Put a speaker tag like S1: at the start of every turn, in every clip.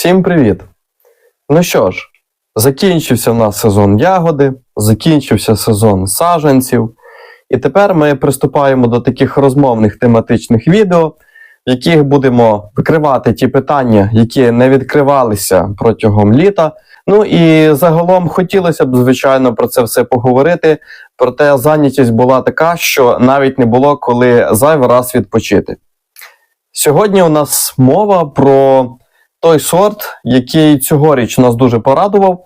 S1: Всім привіт! Ну що ж, закінчився в нас сезон ягоди, закінчився сезон саджанців, і тепер ми приступаємо до таких розмовних тематичних відео, в яких будемо викривати ті питання, які не відкривалися протягом літа. Ну і загалом хотілося б, звичайно, про це все поговорити. Проте зайнятість була така, що навіть не було коли зайвий раз відпочити. Сьогодні у нас мова про той сорт, який цьогоріч нас дуже порадував.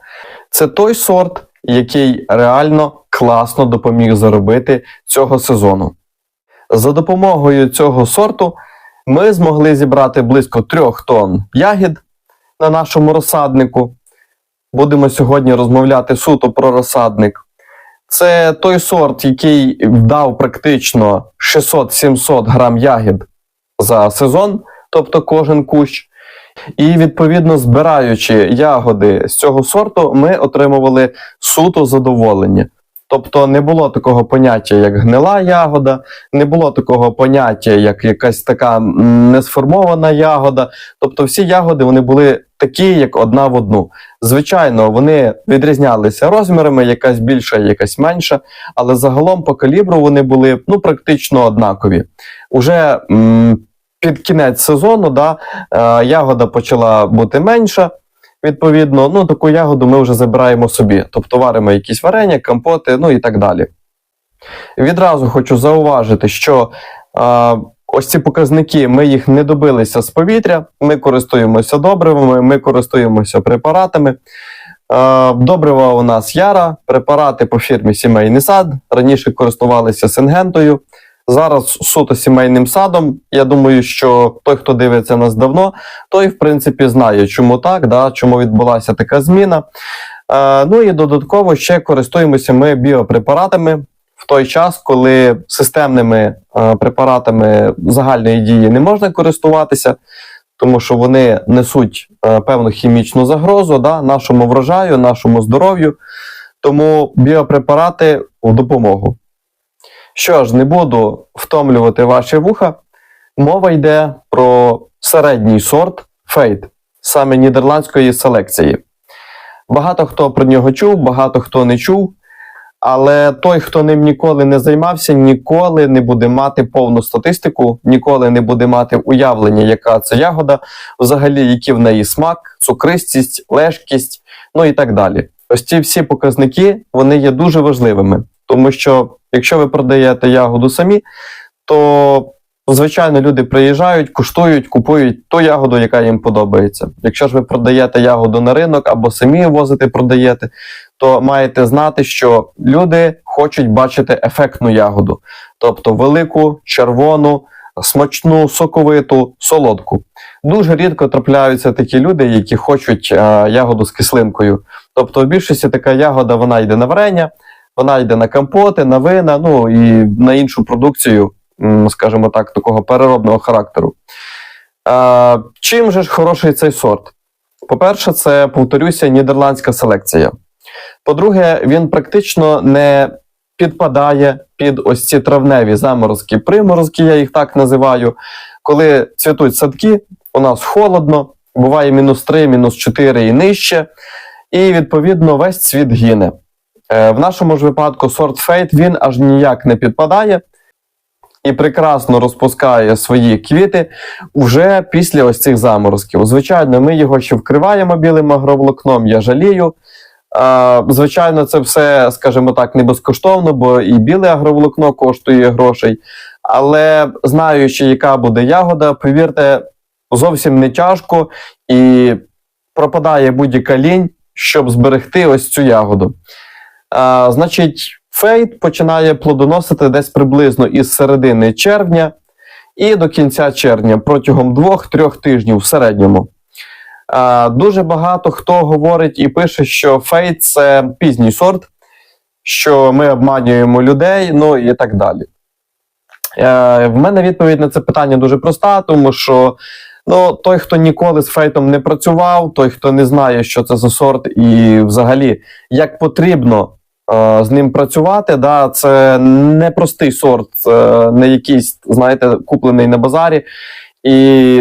S1: Це той сорт, який реально класно допоміг заробити цього сезону. За допомогою цього сорту ми змогли зібрати близько трьох тонн ягід на нашому розсаднику. Будемо сьогодні розмовляти суто про розсадник. Це той сорт, який дав практично 600-700 грам ягід за сезон, тобто кожен кущ. І відповідно збираючи ягоди з цього сорту, ми отримували суто задоволення. Тобто не було такого поняття, як гнила ягода, не було такого поняття, як якась така несформована ягода. Тобто всі ягоди вони були такі, як одна в одну. Звичайно, вони відрізнялися розмірами, якась більша, якась менша, але загалом по калібру вони були ну, практично однакові. Уже м, під кінець сезону да, е, ягода почала бути менша. Відповідно, ну таку ягоду ми вже забираємо собі, тобто варимо якісь варення, компоти, ну і так далі. Відразу хочу зауважити, що е, ось ці показники ми їх не добилися з повітря, ми користуємося добривами, ми користуємося препаратами. Е, добрива у нас яра, препарати по фірмі Сімейний сад. Раніше користувалися сингентою. Зараз суто сімейним садом. Я думаю, що той, хто дивиться нас давно, той, в принципі, знає, чому так, да, чому відбулася така зміна. Е, ну і додатково ще користуємося ми біопрепаратами в той час, коли системними е, препаратами загальної дії не можна користуватися, тому що вони несуть е, певну хімічну загрозу да, нашому врожаю, нашому здоров'ю. Тому біопрепарати в допомогу. Що ж, не буду втомлювати ваші вуха. Мова йде про середній сорт фейт, саме нідерландської селекції. Багато хто про нього чув, багато хто не чув. Але той, хто ним ніколи не займався, ніколи не буде мати повну статистику, ніколи не буде мати уявлення, яка це ягода, взагалі, який в неї смак, цукристість, лежкість, ну і так далі. Ось ці всі показники вони є дуже важливими, тому що якщо ви продаєте ягоду самі, то звичайно люди приїжджають, куштують, купують ту ягоду, яка їм подобається. Якщо ж ви продаєте ягоду на ринок або самі возите, продаєте, то маєте знати, що люди хочуть бачити ефектну ягоду, тобто велику, червону, смачну, соковиту, солодку. Дуже рідко трапляються такі люди, які хочуть е, ягоду з кислинкою. Тобто, в більшості така ягода вона йде на варення, вона йде на компоти, на вина, ну і на іншу продукцію, скажімо так, такого переробного характеру. Е, чим же ж хороший цей сорт? По-перше, це, повторюся, нідерландська селекція. По-друге, він практично не підпадає під ось ці травневі заморозки, приморозки, я їх так називаю. Коли цвітуть садки, у нас холодно, буває мінус 3, мінус 4 і нижче. І відповідно весь цвіт гине. Е, В нашому ж випадку сорт фейт він аж ніяк не підпадає і прекрасно розпускає свої квіти вже після ось цих заморозків. Звичайно, ми його ще вкриваємо білим агроволокном, я жалію. Звичайно, це все, скажімо так, не безкоштовно, бо і біле агроволокно коштує грошей. Але знаючи, яка буде ягода, повірте, зовсім не тяжко і пропадає будь-яка лінь, щоб зберегти ось цю ягоду. Значить, фейт починає плодоносити десь приблизно із середини червня і до кінця червня протягом 2-3 тижнів в середньому. Дуже багато хто говорить і пише, що фейт це пізній сорт, що ми обманюємо людей, ну і так далі. Е, В мене відповідь на це питання дуже проста, тому що ну, той, хто ніколи з фейтом не працював, той, хто не знає, що це за сорт, і взагалі як потрібно е, з ним працювати, да, це не простий сорт, е, не якийсь, знаєте, куплений на базарі. і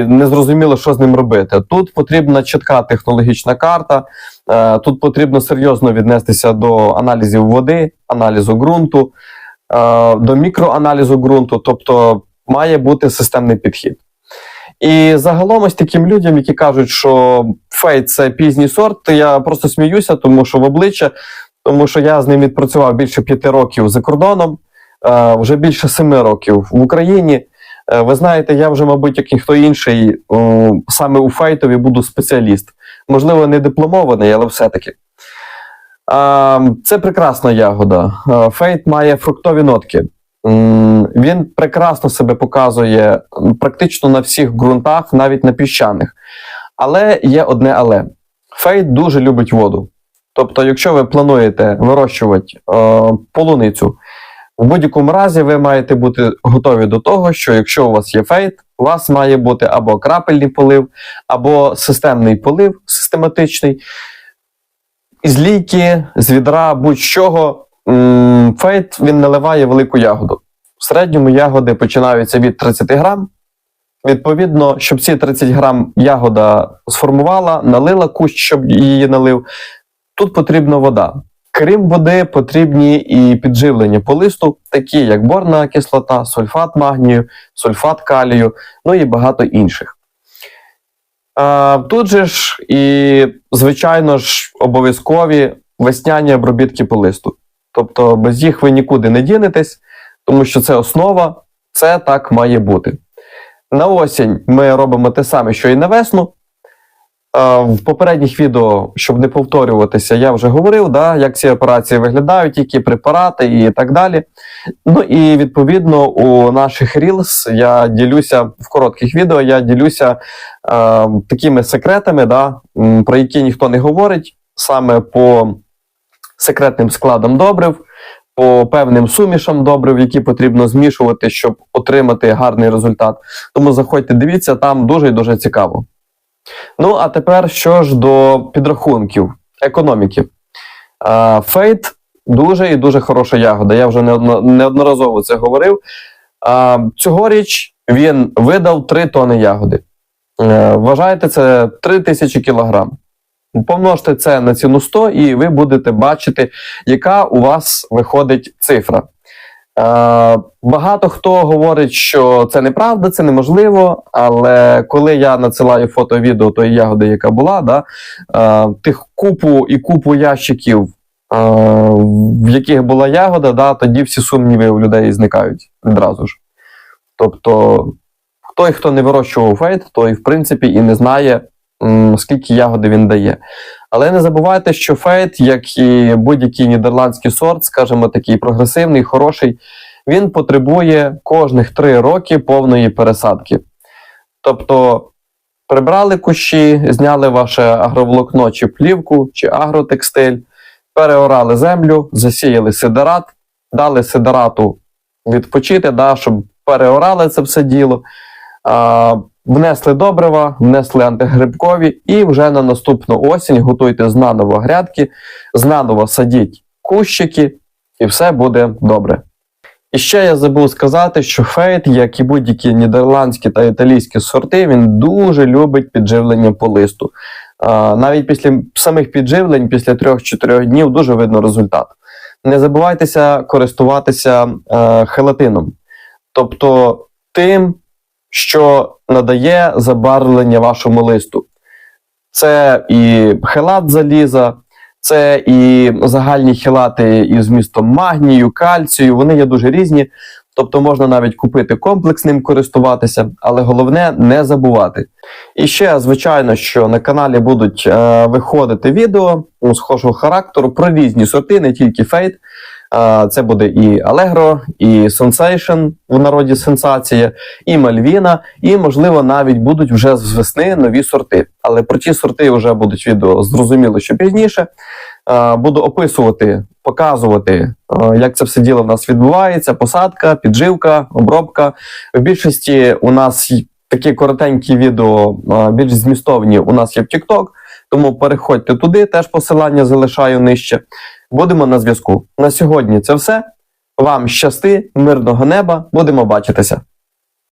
S1: не зрозуміло, що з ним робити. Тут потрібна чітка технологічна карта, е, тут потрібно серйозно віднестися до аналізів води, аналізу ґрунту, е, до мікроаналізу ґрунту, тобто має бути системний підхід. І загалом ось таким людям, які кажуть, що фейт це пізній сорт, я просто сміюся, тому що в обличчя, тому що я з ним відпрацював більше п'яти років за кордоном, е, вже більше семи років в Україні. Е, Ви знаєте, я вже, мабуть, як ніхто інший, саме у фейтові буду спеціаліст. Можливо, не дипломований, але все-таки. Е, Це прекрасна ягода. Е, Фейт має фруктові нотки. Він прекрасно себе показує практично на всіх ґрунтах, навіть на піщаних. Але є одне але. Фейт дуже любить воду. Тобто, якщо ви плануєте вирощувати е, полуницю, в будь-якому разі ви маєте бути готові до того, що якщо у вас є фейт, у вас має бути або крапельний полив, або системний полив систематичний. Із лійки, з відра, будь-чого. Фейт він наливає велику ягоду. В середньому ягоди починаються від 30 грам. Відповідно, щоб ці 30 грам ягода сформувала, налила кущ, щоб її налив. Тут потрібна вода. Крім води, потрібні і підживлення по листу, такі як борна кислота, сульфат магнію, сульфат калію, ну і багато інших. А, тут же ж і, звичайно ж, обов'язкові весняні обробітки по листу. Тобто без їх ви нікуди не дінетесь, тому що це основа, це так має бути. На осінь ми робимо те саме, що і на весну. Е, В попередніх відео, щоб не повторюватися, я вже говорив, да, як ці операції виглядають, які препарати і так далі. Ну і відповідно у наших Reels я ділюся в коротких відео, я ділюся е, такими секретами, да, про які ніхто не говорить, саме по секретним складам добрив, по певним сумішам добрив, які потрібно змішувати, щоб отримати гарний результат. Тому заходьте, дивіться, там дуже і дуже цікаво. Ну, а тепер що ж до підрахунків економіки. Фейт дуже і дуже хороша ягода. Я вже неодноразово це говорив. Цьогоріч він видав 3 тони ягоди. Е, Вважайте, це 3 тисячі кілограм. Помножте це на ціну 100, і ви будете бачити, яка у вас виходить цифра. Е, багато хто говорить, що це неправда, це неможливо. Але коли я надсилаю фото відео тої ягоди, яка була, да, е, тих купу і купу ящиків, е, в яких була ягода, да, тоді всі сумніви у людей зникають відразу ж. Тобто, той, хто не вирощував фейт, той, в принципі, і не знає, скільки ягоди він дає. Але не забувайте, що фейт, як і будь-який нідерландський сорт, скажімо, такий прогресивний, хороший, він потребує кожних три роки повної пересадки. Тобто прибрали кущі, зняли ваше агроволокно чи плівку, чи агротекстиль, переорали землю, засіяли сидерат, дали сидерату відпочити, да, щоб переорали це все діло. А, внесли добрива, внесли антигрибкові, і вже на наступну осінь готуйте знаново грядки, знаново садіть кущики, і все буде добре. І ще я забув сказати, що фейт, як і будь-які нідерландські та італійські сорти, він дуже любить підживлення по листу. А, навіть після самих підживлень, після 3-4 днів, дуже видно результат. Не забувайтеся користуватися е, хелатином, тобто тим, що надає забарвлення вашому листу. Це і хелат заліза, це і загальні хелати із змістом магнію, кальцію. Вони є дуже різні. Тобто можна навіть купити комплекс ним користуватися, але головне не забувати. І ще, звичайно, що на каналі будуть е, виходити відео схожого характеру про різні сорти, не тільки фейт. Це буде і Allegro, і Sensation в народі сенсація, і Мальвіна, і, можливо, навіть будуть вже з весни нові сорти. Але про ті сорти вже будуть відео зрозуміло, що пізніше. Буду описувати, показувати, як це все діло в нас відбувається: посадка, підживка, обробка. В більшості у нас такі коротенькі відео, більш змістовні, у нас є в TikTok, тому переходьте туди, теж посилання залишаю нижче. Будемо на зв'язку. На сьогодні це все. Вам щасти, мирного неба, будемо бачитися.